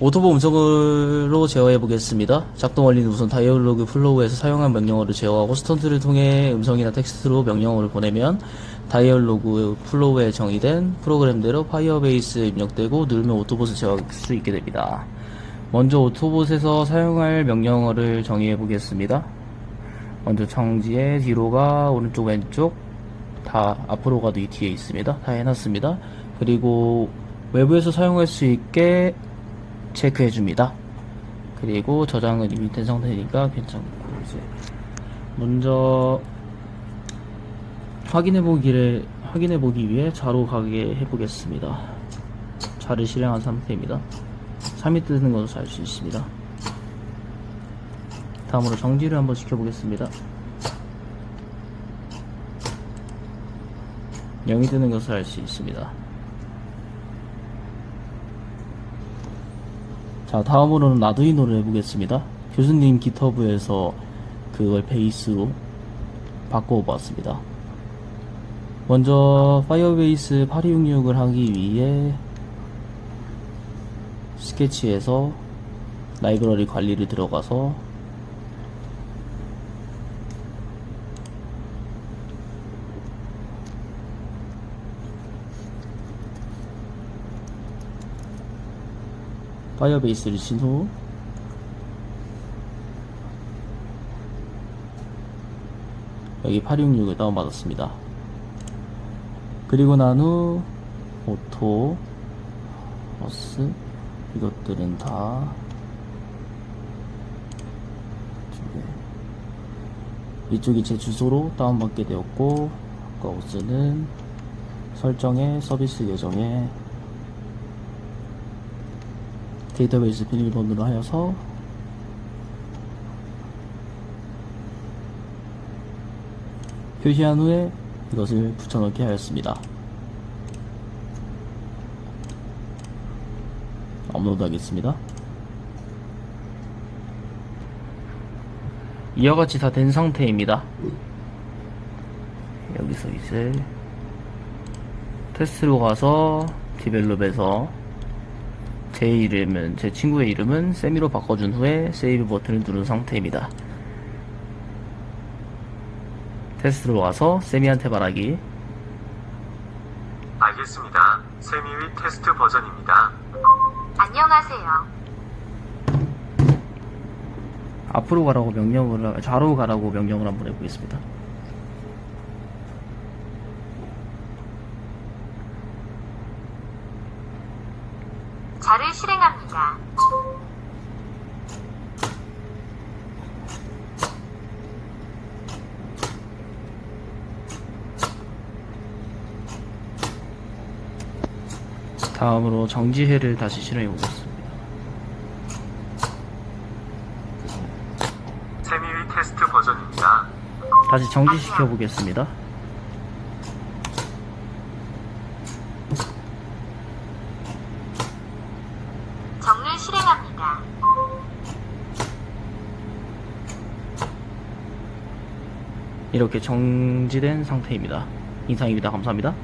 오토보 음성으로 제어해 보겠습니다. 작동 원리는 우선 다이얼로그 플로우에서 사용한 명령어를 제어하고 스턴트를 통해 음성이나 텍스트로 명령어를 보내면 다이얼로그 플로우에 정의된 프로그램대로 파이어베이스에 입력되고 누르면 오토봇을 제어할 수 있게 됩니다. 먼저 오토봇에서 사용할 명령어를 정의해 보겠습니다. 먼저 청지에 뒤로가 오른쪽 왼쪽 다 앞으로 가도 이 뒤에 있습니다. 다 해놨습니다. 그리고 외부에서 사용할 수 있게 체크해 줍니다. 그리고 저장은 이미 된 상태니까 괜찮고 이제 먼저 확인해 보기를 확인해 보기 위해 자로 가게 해 보겠습니다. 자를 실행한 상태입니다. 3이 뜨는 것을 알 수 있습니다. 다음으로 정지를 한번 시켜보겠습니다. 0이 뜨는 것을 알 수 있습니다. 자, 다음으로는 아두이노를 해보겠습니다. 교수님 기터브에서 그걸 베이스로 바꿔 보았습니다. 먼저 파이어베이스 8266을 하기 위해 스케치에서 라이브러리 관리를 들어가서 파이어베이스를 친후 여기 866을 다운받았습니다. 그리고 난 후 오토 버스 이것들은 다 이쪽이 제 주소로 다운받게 되었고 거우스는 설정에 서비스 계정에 데이터베이스 비밀번호로 하여서 표시한 후에 이것을 붙여넣기 하였습니다. 업로드 하겠습니다. 이와 같이 다 된 상태입니다. 여기서 이제 테스트로 가서 디벨롭에서 제 이름은 제 친구의 이름은 세미로 바꿔준 후에 세이브 버튼을 누른 상태입니다. 테스트로 가서 세미한테 말하기 알겠습니다. 세미의 테스트 버전입니다. 안녕하세요. 앞으로 가라고 명령을 좌로 가라고 명령을 한번 해보겠습니다. 자를 실행합니다. 다음으로 정지해를 다시 실행해 보겠습니다. 세미의 테스트 버전입니다. 다시 정지시켜 보겠습니다. 정을 실행합니다. 이렇게 정지된 상태입니다. 이상입니다. 감사합니다.